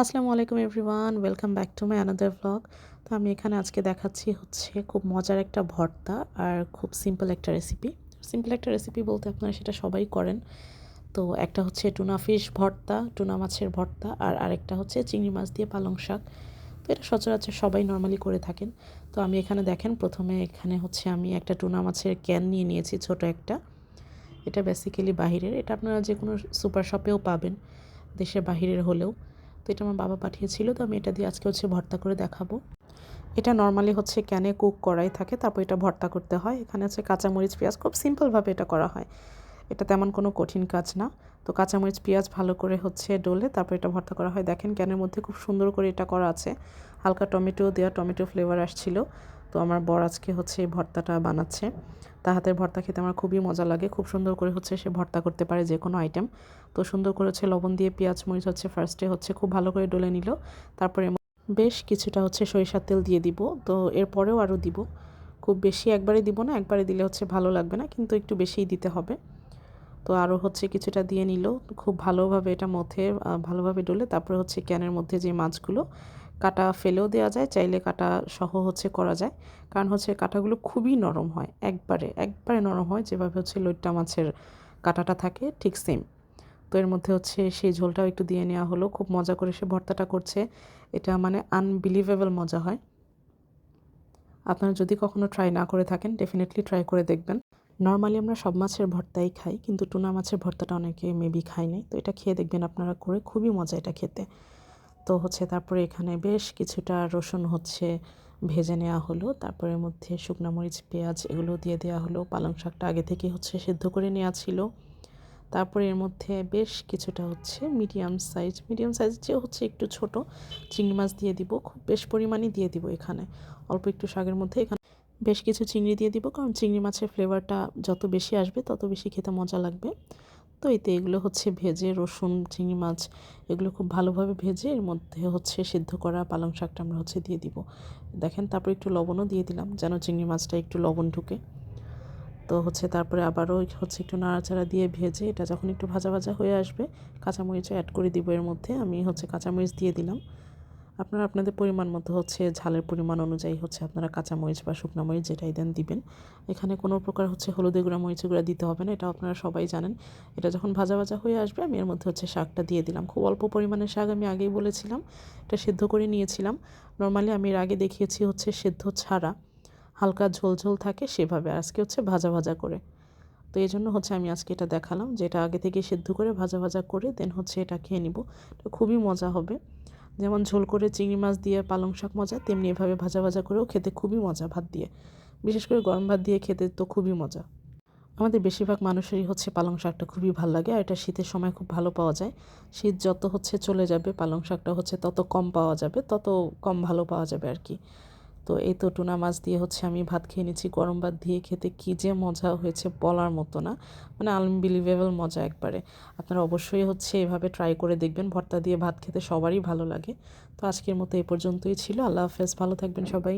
আসসালামু আলাইকুম everyone, welcome back to my another vlog তো আমি এখানে আজকে দেখাচ্ছি হচ্ছে খুব মজার একটা ভর্তা আর খুব সিম্পল একটা রেসিপি সিম্পল একটা রেসিপি বলতে আপনারা সেটা সবাই করেন। তো একটা হচ্ছে টুনা ফিশ ভর্তা, টুনা মাছের ভর্তা আর আরেকটা হচ্ছে চিংড়ি মাছ দিয়ে পালং শাক। তো এটা সচরাচর সবাই নর্মালি করে থাকেন। তো আমি এখানে দেখেন, প্রথমে এখানে হচ্ছে আমি একটা টুনা মাছের ক্যান নিয়ে নিয়েছি, ছোট একটা। এটা বেসিক্যালি বাহিরের। এটা আপনারা যে কোনো সুপার শপেও পাবেন, দেশের বাহিরের হলেও। তো এটা আমার বাবা পাঠিয়েছিল, তো আমি এটা দিয়ে আজকে হচ্ছে ভর্তা করে দেখাবো। এটা নর্মালি হচ্ছে ক্যানে কুক করাই থাকে, তারপর এটা ভর্তা করতে হয়। এখানে হচ্ছে কাঁচামরিচ, পেঁয়াজ, খুব সিম্পলভাবে এটা করা হয়। এটা তেমন কোনো কঠিন কাজ না। তো কাঁচামরিচ, পেঁয়াজ ভালো করে হচ্ছে ডোলে তারপর এটা ভর্তা করা হয়। দেখেন ক্যানের মধ্যে খুব সুন্দর করে এটা করা আছে। হালকা টমেটো দেওয়া টমেটো ফ্লেভার আসছিল। তো আমার বর আজকে হচ্ছে ভর্তাটা বানাচ্ছে। তা হাতের ভর্তা খেতে আমার খুবই মজা লাগে। খুব সুন্দর করে হচ্ছে সে ভর্তা করতে পারে যে কোনো আইটেম তো সুন্দর করে হচ্ছে লবণ দিয়ে পেঁয়াজ, মরিচ হচ্ছে ফার্স্টে হচ্ছে খুব ভালো করে ডলে নিল। তারপরে বেশ কিছুটা হচ্ছে সরিষার তেল দিয়ে দিব। তো এরপরেও আরও দিব। খুব বেশি একবারে দিব না, একবারে দিলে হচ্ছে ভালো লাগবে না, কিন্তু একটু বেশিই দিতে হবে। তো আরও হচ্ছে কিছুটা দিয়ে নিল। খুব ভালোভাবে এটা মধ্যে ভালোভাবে ডলে তারপরে হচ্ছে ক্যানের মধ্যে যে মাছগুলো কাটা ফেলেও দেওয়া যায়, চাইলে কাটা সহ হচ্ছে করা যায়। কারণ হচ্ছে কাটাগুলো খুবই নরম হয়, একবারে একবারে নরম হয়। যেভাবে হচ্ছে লইট্টা মাছের কাটাটা থাকে, ঠিক সেম তো এর মধ্যে হচ্ছে সেই ঝোলটাও একটু দিয়ে নেওয়া হলো। খুব মজা করে সে ভর্তাটা করছে। এটা মানে আনবিলিভেবল মজা হয়। আপনারা যদি কখনো ট্রাই না করে থাকেন ডেফিনেটলি ট্রাই করে দেখবেন। নর্মালি আমরা সব মাছের ভর্তাই খাই, কিন্তু টুনা মাছের ভর্তাটা অনেকে মেবি খাই নাই। তো এটা খেয়ে দেখবেন আপনারা করে, খুবই মজা এটা খেতে। তো হচ্ছে তারপরে এখানে বেশ কিছুটা রসুন হচ্ছে ভেজে নেওয়া হলো। তারপরে মধ্যে শুকনো মরিচ, পেঁয়াজ এগুলো দিয়ে দেওয়া হলো। পালং শাকটা আগে থেকে হচ্ছে সেদ্ধ করে নেওয়া ছিল। তারপরে এর মধ্যে বেশ কিছুটা হচ্ছে মিডিয়াম সাইজ মিডিয়াম সাইজ যে হচ্ছে একটু ছোট, চিংড়ি মাছ দিয়ে দিব। খুব বেশ পরিমাণই দিয়ে দিব এখানে। অল্প একটু শাকের মধ্যে এখানে বেশ কিছু চিংড়ি দিয়ে দিব, কারণ চিংড়ি মাছের ফ্লেভারটা যত বেশি আসবে তত বেশি খেতে মজা লাগবে। তো এতে এগুলো হচ্ছে ভেজে রসুন, চিংড়ি মাছ এগুলো খুব ভালোভাবে ভেজে এর মধ্যে হচ্ছে সিদ্ধ করা পালং শাকটা আমরা হচ্ছে দিয়ে দিব। দেখেন, তারপর একটু লবণও দিয়ে দিলাম যেন চিংড়ি মাছটা একটু লবণ ঢুকে। তো হচ্ছে তারপরে আবারও হচ্ছে একটু নাড়াচাড়া দিয়ে ভেজে এটা যখন একটু ভাজা ভাজা হয়ে আসবে, কাঁচামরিচও অ্যাড করে দিব এর মধ্যে। আমি হচ্ছে কাঁচামরিচ দিয়ে দিলাম। আপনারা, আপনাদের পরিমাণ মতো হচ্ছে, ঝালের পরিমাণ অনুযায়ী হচ্ছে আপনারা কাঁচা মরিচ বা শুকনো মরিচ যেটাই দেন দিবেন। এখানে কোনো প্রকার হচ্ছে হলুদে গুঁড়া মরিচে গুঁড়া দিতে হবে না, এটা আপনারা সবাই জানেন। এটা যখন ভাজা ভাজা হয়ে আসবে, আমি এর মধ্যে হচ্ছে শাকটা দিয়ে দিলাম। খুব অল্প পরিমাণের শাক আমি আগেই বলেছিলাম, এটা সেদ্ধ করে নিয়েছিলাম। নর্মালি আমি এর আগে দেখিয়েছি হচ্ছে সেদ্ধ ছাড়া, হালকা ঝোল ঝোল থাকে সেভাবে আজকে হচ্ছে ভাজা ভাজা করে। তো এই জন্য হচ্ছে আমি আজকে এটা দেখালাম, যে এটা আগে থেকে সেদ্ধ করে, ভাজা ভাজা করে দেন হচ্ছে এটা খেয়ে নিব। তো খুবই মজা হবে। যেমন ঝোল করে চিংড়ি মাছ দিয়ে পালং শাক মজা, তেমনি এভাবে ভাজা ভাজা করেও খেতে খুবই মজা ভাত দিয়ে। বিশেষ করে গরম ভাত দিয়ে খেতে তো খুবই মজা। আমাদের বেশিরভাগ মানুষেরই হচ্ছে পালং শাকটা খুবই ভালো লাগে আর এটা শীতের সময় খুব ভালো পাওয়া যায়। শীত যত হচ্ছে চলে যাবে, পালং শাকটা হচ্ছে তত কম পাওয়া যাবে, তত কম ভালো পাওয়া যাবে আর কি। তো এই তো টুনা মাছ দিয়ে হচ্ছে আমি ভাত খেয়ে নিচ্ছি, গরম ভাত দিয়ে খেতে কী যে মজা হয়েছে বলার মতো না। মানে আনবিলিভেবল মজা একবারে। আপনারা অবশ্যই হচ্ছে এভাবে ট্রাই করে দেখবেন, ভর্তা দিয়ে ভাত খেতে সবারই ভালো লাগে। তো আজকের মতো এ পর্যন্তই ছিল। আল্লাহ হাফেজ, ভালো থাকবেন সবাই।